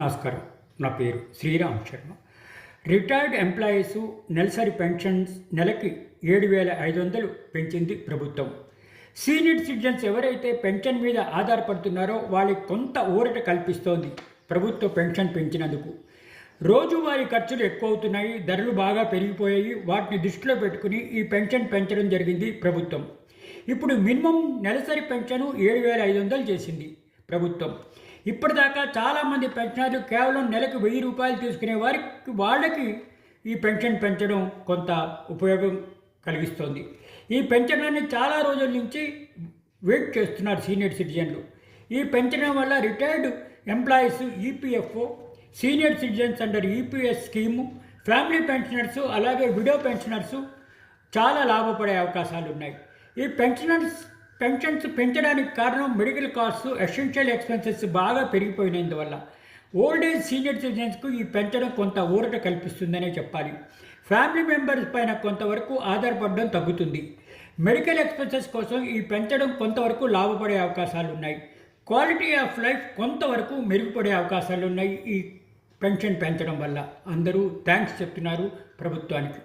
నమస్కారం నా పేరు శ్రీరామ్ శర్మ. రిటైర్డ్ ఎంప్లాయీస్ నెలసరి పెన్షన్స్ నెలకి ఏడు వేల ఐదు వందలు పెంచింది ప్రభుత్వం. సీనియర్ సిటిజన్స్ ఎవరైతే పెన్షన్ మీద ఆధారపడుతున్నారో వాళ్ళకి కొంత ఊరట కల్పిస్తోంది ప్రభుత్వ పెన్షన్ పెంచినందుకు. రోజువారీ ఖర్చులు ఎక్కువ అవుతున్నాయి ధరలు బాగా పెరిగిపోయాయి వాటిని దృష్టిలో పెట్టుకుని ఈ పెన్షన్ పెంచడం జరిగింది ప్రభుత్వం. ఇప్పుడు మినిమం నెలసరి పెన్షన్ ఏడు వేల ఐదు వందలు చేసింది ప్రభుత్వం. ఇప్పటిదాకా చాలామంది పెన్షనర్లు కేవలం నెలకు వెయ్యి రూపాయలు తీసుకునే వారికి వాళ్ళకి ఈ పెన్షన్ పెంచడం కొంత ఉపయోగం కలిగిస్తోంది. ఈ పెన్షన్లని చాలా రోజుల నుంచి వెయిట్ చేస్తున్నారు సీనియర్ సిటిజన్లు. ఈ పెంచడం వల్ల retired employees EPFO senior citizens under EPS scheme family pensioners అలాగే విడో పెన్షనర్స్ చాలా లాభపడే అవకాశాలు ఉన్నాయి ఈ పెన్షనర్స్ పెన్షన్స్ పెంచడానికి కారణం మెడికల్ కాస్ట్స్ ఎసెన్షియల్ ఎక్స్పెన్సెస్ బాగా పెరిగిపోయినందువల్ల ఓల్డ్ ఏజ్ సీనియర్ సిటిజన్స్కు ఈ పెంచడం కొంత ఊరట కల్పిస్తుందనే చెప్పాలి. ఫ్యామిలీ మెంబర్స్ పైన కొంతవరకు ఆధారపడడం తగ్గుతుంది. మెడికల్ ఎక్స్పెన్సెస్ కోసం ఈ పెంచడం కొంతవరకు లాభపడే అవకాశాలు ఉన్నాయి క్వాలిటీ ఆఫ్ లైఫ్ కొంతవరకు మెరుగుపడే అవకాశాలు ఉన్నాయి ఈ పెన్షన్ పెంచడం వల్ల. అందరూ థ్యాంక్స్ చెప్తున్నారు ప్రభుత్వానికి.